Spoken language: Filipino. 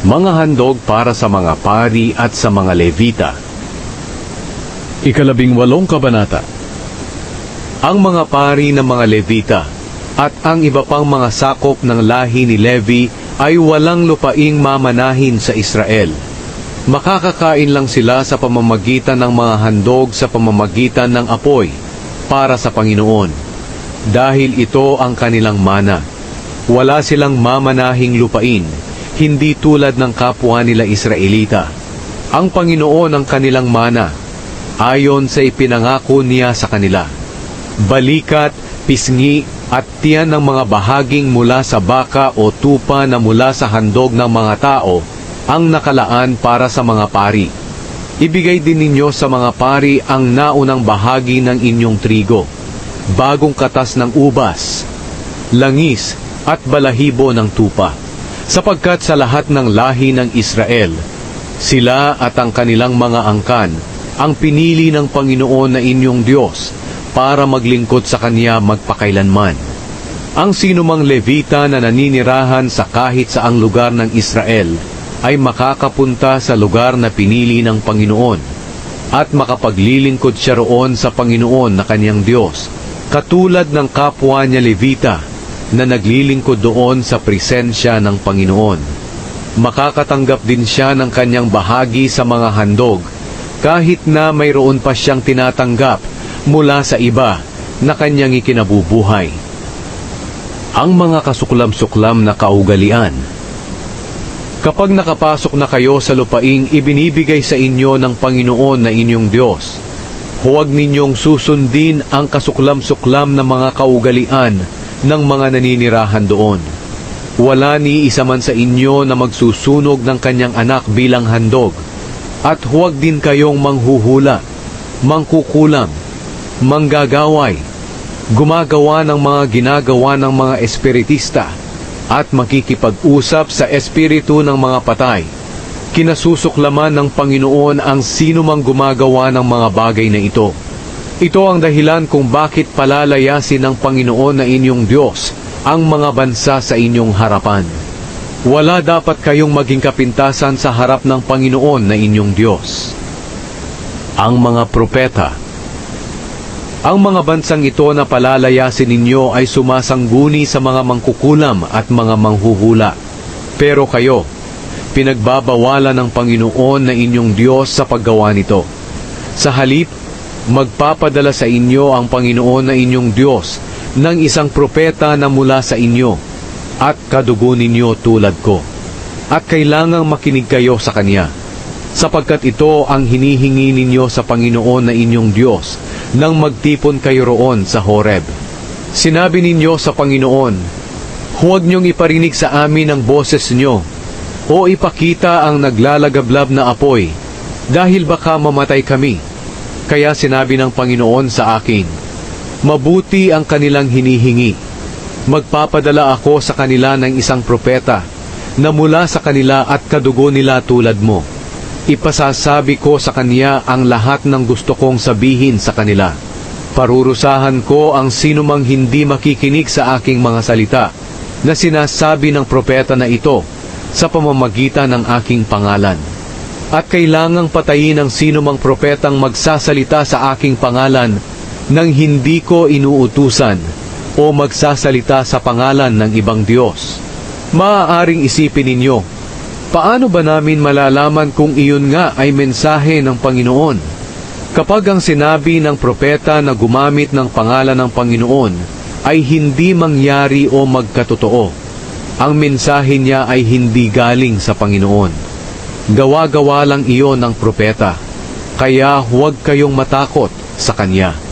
Mga handog para sa mga pari at sa mga levita. Ikalabing walong kabanata. Ang mga pari ng mga levita at ang iba pang mga sakop ng lahi ni Levi ay walang lupaing mamanahin sa Israel. Makakakain lang sila sa pamamagitan ng mga handog sa pamamagitan ng apoy para sa Panginoon. Dahil ito ang kanilang mana. Wala silang mamanahing lupain, hindi tulad ng kapwa nila Israelita. Ang Panginoon ang kanilang mana, ayon sa ipinangako niya sa kanila. Balikat, pisngi, at tiyan ng mga bahaging mula sa baka o tupa na mula sa handog ng mga tao ang nakalaan para sa mga pari. Ibigay din ninyo sa mga pari ang naunang bahagi ng inyong trigo, bagong katas ng ubas, langis at balahibo ng tupa. Sapagkat sa lahat ng lahi ng Israel, sila at ang kanilang mga angkan ang pinili ng Panginoon na inyong Diyos para maglingkod sa Kanya magpakailanman. Ang sinumang Levita na naninirahan sa kahit saang lugar ng Israel ay makakapunta sa lugar na pinili ng Panginoon at makapaglilingkod siya roon sa Panginoon na kanyang Diyos, katulad ng kapwa niya Levita na naglilingkod doon sa presensya ng Panginoon. Makakatanggap din siya ng kanyang bahagi sa mga handog kahit na mayroon pa siyang tinatanggap mula sa iba na kanyang ikinabubuhay. Ang mga kasuklam-suklam na kaugalian Kapag nakapasok na kayo sa lupaing ibinibigay sa inyo ng Panginoon na inyong Diyos, huwag ninyong susundin ang kasuklam-suklam na mga kaugalian ng mga naninirahan doon. Wala ni isa man sa inyo na magsusunog ng kanyang anak bilang handog, at huwag din kayong manghuhula, mangkukulam, manggagaway, gumagawa ng mga ginagawa ng mga espiritista, at makikipag-usap sa espiritu ng mga patay. Kinasusuklaman ng Panginoon ang sino mang gumagawa ng mga bagay na ito. Ito ang dahilan kung bakit palalayasin ng Panginoon na inyong Diyos ang mga bansa sa inyong harapan. Wala dapat kayong maging kapintasan sa harap ng Panginoon na inyong Diyos. Ang mga propeta ang mga bansang ito na palalayasin ninyo ay sumasangguni sa mga mangkukulam at mga manghuhula. Pero kayo, pinagbabawalan ng Panginoon na inyong Diyos sa paggawa nito. Sa halip, magpapadala sa inyo ang Panginoon na inyong Diyos ng isang propeta na mula sa inyo at kadugo ninyo tulad ko. At kailangang makinig kayo sa Kanya sapagkat ito ang hinihingi ninyo sa Panginoon na inyong Diyos nang magtipon kayo roon sa Horeb. Sinabi ninyo sa Panginoon, Huwag niyong iparinig sa amin ang boses niyo, o ipakita ang naglalagablab na apoy, dahil baka mamatay kami. Kaya sinabi ng Panginoon sa akin, Mabuti ang kanilang hinihingi. Magpapadala ako sa kanila ng isang propeta, na mula sa kanila at kadugo nila tulad mo ipasasabi ko sa kanya ang lahat ng gusto kong sabihin sa kanila. Parurusahan ko ang sinumang hindi makikinig sa aking mga salita na sinasabi ng propeta na ito sa pamamagitan ng aking pangalan. At kailangang patayin ang sinumang propetang magsasalita sa aking pangalan nang hindi ko inuutusan o magsasalita sa pangalan ng ibang Diyos. Maaaring isipin ninyo, paano ba namin malalaman kung iyon nga ay mensahe ng Panginoon? Kapag ang sinabi ng propeta na gumamit ng pangalan ng Panginoon ay hindi mangyari o magkatotoo, ang mensahe niya ay hindi galing sa Panginoon. Gawa-gawa lang iyon ng propeta, kaya huwag kayong matakot sa kanya.